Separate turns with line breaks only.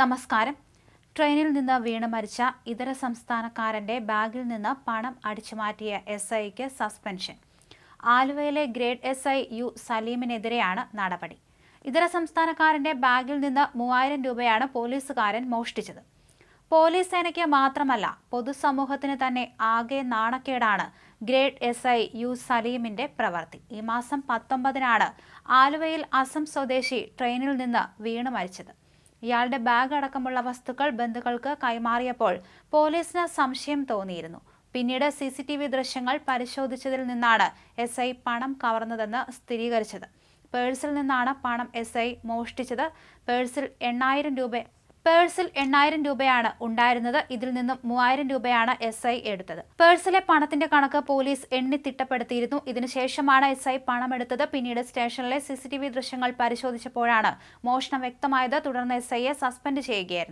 നമസ്കാരം. ട്രെയിനിൽ നിന്ന് വീണ് മരിച്ച ഇതര സംസ്ഥാനക്കാരന്റെ ബാഗിൽ നിന്ന് പണം അടിച്ചുമാറ്റിയ എസ് ഐക്ക് സസ്പെൻഷൻ. ആലുവയിലെ ഗ്രേഡ് എസ് ഐ യു സലീമിനെതിരെയാണ് നടപടി. ഇതര സംസ്ഥാനക്കാരന്റെ ബാഗിൽ നിന്ന് മൂവായിരം രൂപയാണ് പോലീസുകാരൻ മോഷ്ടിച്ചത്. പോലീസ് സേനയ്ക്ക് മാത്രമല്ല പൊതുസമൂഹത്തിന് തന്നെ ആകെ നാണക്കേടാണ് ഗ്രേഡ് എസ് ഐ യു സലീമിന്റെ പ്രവൃത്തി. ഈ മാസം പത്തൊമ്പതിനാണ് ആലുവയിൽ അസം സ്വദേശി ട്രെയിനിൽ നിന്ന് വീണ് മരിച്ചത്. ഇയാളുടെ ബാഗ് അടക്കമുള്ള വസ്തുക്കൾ ബന്ധുക്കൾക്ക് കൈമാറിയപ്പോൾ പോലീസിന് സംശയം തോന്നിയിരുന്നു. പിന്നീട് സി സി ടി വി ദൃശ്യങ്ങൾ പരിശോധിച്ചതിൽ നിന്നാണ് എസ് ഐ പണം കവർന്നതെന്ന് സ്ഥിരീകരിച്ചത്. പേഴ്സിൽ നിന്നാണ് പണം എസ് ഐ മോഷ്ടിച്ചത്. പേഴ്സിൽ എണ്ണായിരം രൂപ പേഴ്സിൽ എണ്ണായിരം രൂപയാണ് ഉണ്ടായിരുന്നത്. ഇതിൽ നിന്നും മൂവായിരം രൂപയാണ് എസ് ഐ എടുത്തത്. പേഴ്സിലെ പണത്തിന്റെ കണക്ക് പോലീസ് എണ്ണി തിട്ടപ്പെടുത്തിയിരുന്നു. ഇതിനുശേഷമാണ് എസ് ഐ പണമെടുത്തത്. പിന്നീട് സ്റ്റേഷനിലെ സി സി ടി വി ദൃശ്യങ്ങൾ പരിശോധിച്ചപ്പോഴാണ് മോഷണം വ്യക്തമായത്. തുടർന്ന് എസ് ഐയെ സസ്പെൻഡ് ചെയ്യുകയായിരുന്നു.